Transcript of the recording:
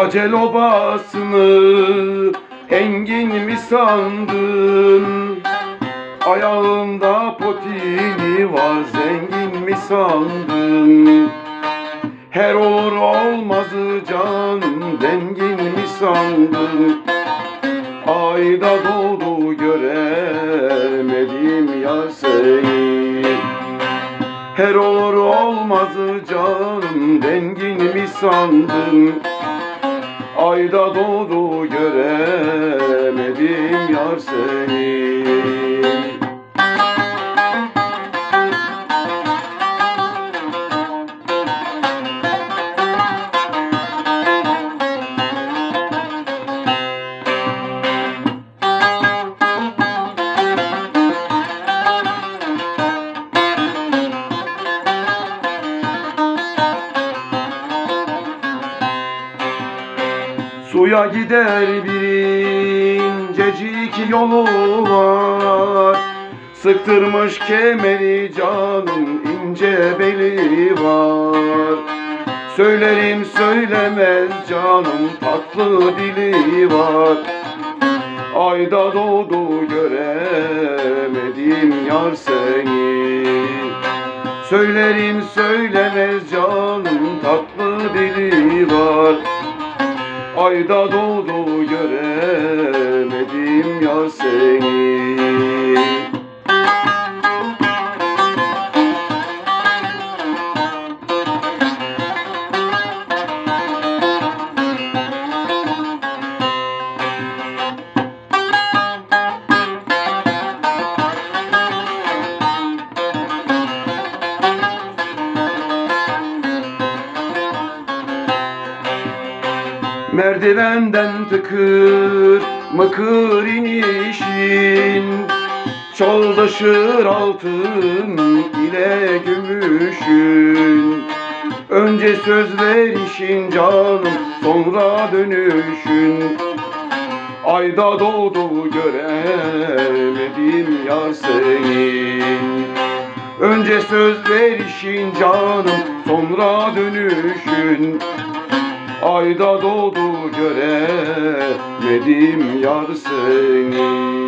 Acel obasını engin mi sandın? Ayağında potini var zengin mi sandın? Her olur olmazı canım dengin mi sandın? Ayda doğdu göremedim yar seni Her olur olmazı canım dengin mi sandın? Ayda doğdu göremedim yar seni Suya gider bir incecik yolu var. Sıktırmış kemeri canım ince beli var. Söylerim söylemez canım tatlı dili var. Ayda doğdu göremedim yar seni. Söylerim söylemez canım tatlı dili var Ayda doğdu göremedim yar seni Merdivenden tıkır mıkır inişin Çaldaşır altın ile gümüşün. Önce söz verişin canım sonra dönüşün. Ayda doğdu göremedim yar senin. Önce söz verişin canım sonra dönüşün Ayda doğdu göremedim yar seni